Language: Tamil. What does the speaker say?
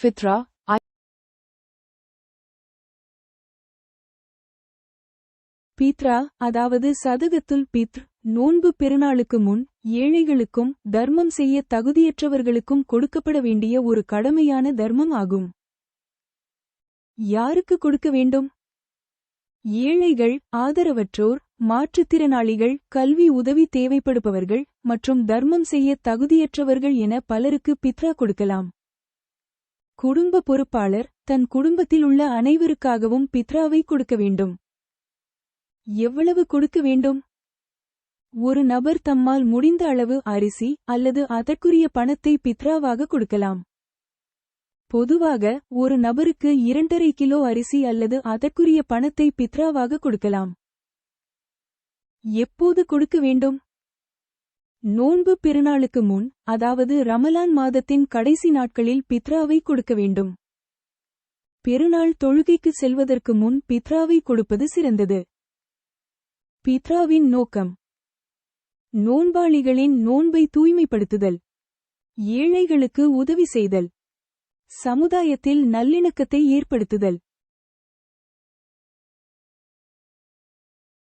ஃபித்ரா பீத்ரா அதாவது சதகத்துல் பீத்ர் நோன்பு பெருநாளுக்கு முன் ஏழைகளுக்கும் தர்மம் செய்ய தகுதியற்றவர்களுக்கும் கொடுக்கப்பட வேண்டிய ஒரு கடமையான தர்மம் ஆகும். யாருக்கு கொடுக்க வேண்டும்? ஏழைகள் ஆதரவற்றோர் மாற்றுத்திறனாளிகள் கல்வி உதவி தேவைப்படுபவர்கள் மற்றும் தர்மம் செய்ய தகுதியற்றவர்கள் என பலருக்கு பித்ரா கொடுக்கலாம். குடும்ப பொறுப்பாளர் தன் குடும்பத்தில் உள்ள அனைவருக்காகவும் பித்ராவை கொடுக்க வேண்டும். எவ்வளவு கொடுக்க வேண்டும்? ஒரு நபர் தம்மால் முடிந்த அளவு அரிசி அல்லது அதற்குரிய பணத்தை பித்ராவாக கொடுக்கலாம். பொதுவாக ஒரு நபருக்கு இரண்டரை கிலோ அரிசி அல்லது அதற்குரிய பணத்தை பித்ராவாக கொடுக்கலாம். எப்போது கொடுக்க வேண்டும்? நோன்பு பெருநாளுக்கு முன் அதாவது ரமலான் மாதத்தின் கடைசி நாட்களில் பித்ராவை கொடுக்க வேண்டும். பெருநாள் தொழுகைக்கு செல்வதற்கு முன் பித்ராவை கொடுப்பது சிறந்தது. பித்ராவின் நோக்கம். நோன்பாளிகளின் நோன்பை தூய்மைப்படுத்துதல். ஏழைகளுக்கு உதவி செய்தல். சமுதாயத்தில் நல்லிணக்கத்தை ஏற்படுத்துதல்.